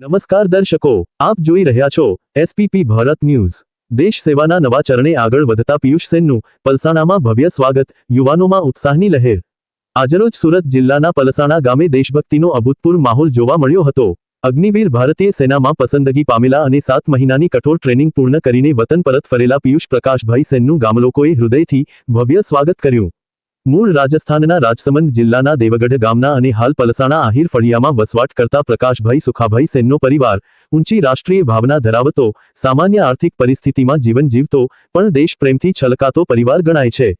નમસ્કાર દર્શકો, આપ જોઈ રહ્યા છો એસપીપી ભારત ન્યૂઝ. દેશ સેવાના નવા ચરણે આગળ વધતા પિયુષ સેનનું પલસાણામાં ભવ્ય સ્વાગત, યુવાનોમાં ઉત્સાહની લહેર. આજરોજ સુરત જિલ્લાના પલસાણા ગામે દેશભક્તિનો અભૂતપૂર્વ માહોલ જોવા મળ્યો હતો. અગ્નિવીર ભારતીય સેનામાં પસંદગી પામેલા અને સાત મહિનાની કઠોર ટ્રેનિંગ પૂર્ણ કરીને વતન પરત ફરેલા પિયુષ પ્રકાશભાઈ સેનનું ગામલોકોએ હૃદયથી ભવ્ય સ્વાગત કર્યું. મૂળ રાજસ્થાનના રાજસમંદ જિલ્લાના દેવગઢ ગામના અને હાલ પલસાણા આહિર ફળિયામાં વસવાટ કરતા પ્રકાશભાઈ સુખાભાઈ સેનનો પરિવાર, ઊંચી રાષ્ટ્રીય ભાવના ધરાવતો, સામાન્ય આર્થિક પરિસ્થિતિમાં જીવન જીવતો, પણ દેશપ્રેમથી છલકાતો પરિવાર ગણાય છે.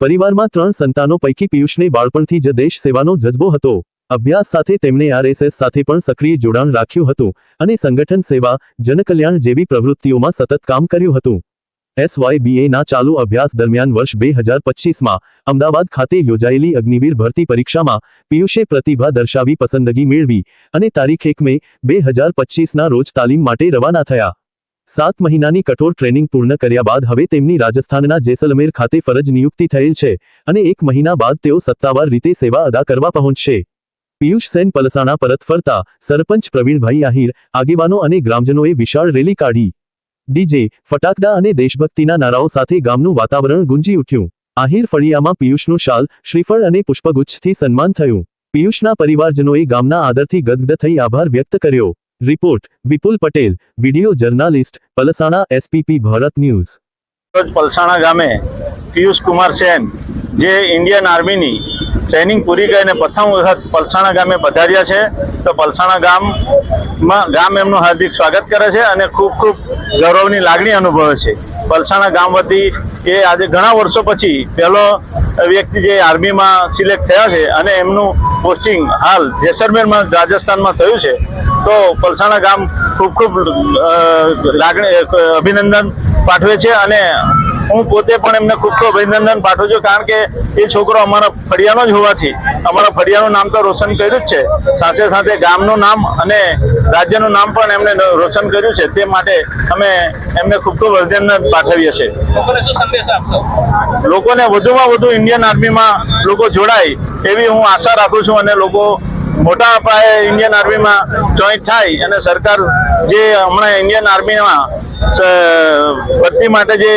પરિવારમાં ત્રણ સંતાનો પૈકી પિયુષને બાળપણથી જ દેશ સેવાનો જજ્બો હતો. અભ્યાસ સાથે તેમણે આરએસએસ સાથે પણ સક્રિય જોડાણ રાખ્યું હતું અને સંગઠન સેવા, જનકલ્યાણ જેવી પ્રવૃત્તિઓમાં સતત કામ કર્યું હતું. SYBA ના ચાલુ અભ્યાસ દરમિયાન વર્ષ બે હજાર પચીસમાં અમદાવાદ ખાતે યોજાયેલી અગ્નિવીર ભરતી પરીક્ષામાં પિયુષે પ્રતિભા દર્શાવી પસંદગી મેળવી અને તારીખ એક મે બે હજાર પચીસના રોજ તાલીમ માટે રવાના થયા. સાત મહિનાની કઠોર ટ્રેનિંગ પૂર્ણ કર્યા બાદ હવે તેમની રાજસ્થાનના જેસલમેર ખાતે ફરજ નિયુક્તિ થયેલ છે અને એક મહિના બાદ તેઓ સત્તાવાર રીતે સેવા અદા કરવા પહોંચશે. પિયુષ સેન પલસાણા પરત ફરતા સરપંચ પ્રવીણભાઈ આહિર, આગેવાનો અને ગ્રામજનોએ વિશાળ રેલી કાઢી. ડીજે, ફટાકડા અને દેશભક્તિના નારાઓ સાથે ગામનું વાતાવરણ ગુંજી ઉઠ્યું. આહિર ફળિયામાં પિયુષનું શાલ, શ્રીફળ અને પુષ્પગુચ્છથી સન્માન થયું. પિયુષના પરિવારજનોએ ગામના આદરથી ગદગદ થઈ આભાર વ્યક્ત કર્યો. Report, Vipul Patel, video journalist, Palsana, SPP, Bharat news. Palsana ગામે પિયુષ કુમાર સેન જે ઇન્ડિયન આર્મીની ટ્રેનિંગ પૂરી કરીને પ્રથમ વખત પલસાણા ગામે પધાર્યા છે, તો પલસાણા ગામમાં, ગામ એમનું હાર્દિક સ્વાગત કરે છે અને ખૂબ ખૂબ ગૌરવની લાગણી અનુભવે છે. પલસાણા ગામ વતી એ આજે ઘણા વર્ષો પછી પહેલો વ્યક્તિ જે આર્મીમાં સિલેક્ટ થયા છે અને એમનું પોસ્ટિંગ હાલ જેસલમેરમાં, રાજસ્થાનમાં થયું છે, તો પલસાણા ગામ ખૂબ ખૂબ લાગણી, અભિનંદન પાઠવે છે અને હું પોતે પણ એમને ખૂબ ખૂબ અભિનંદન પાઠવું છું કારણ કે એ છોકરો અમારા ફળિયાનો જ હોવાથી અમારા ફળિયાનું નામ તો રોશન કર્યું જ છે. સાથે સાથે ગામનું નામ અને રાજ્યનું નામ પણ એમણે રોશન કર્યું છે તે માટે અમે એમને ખૂબ ખૂબ અભિનંદન પાઠવીએ છીએ. લોકોને વધુમાં વધુ ઇન્ડિયન આર્મીમાં લોકો જોડાય એવી હું આશા રાખું છું અને લોકો મોટા પાયે ઇન્ડિયન આર્મીમાં જોઈન્ટ થાય અને સરકાર જે હમણાં ઇન્ડિયન આર્મીમાં ભરતી માટે જે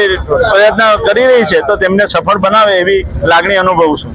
પ્રયત્ન કરી રહી છે, તો તેમને સફળ બનાવે એવી લાગણી અનુભવું છું.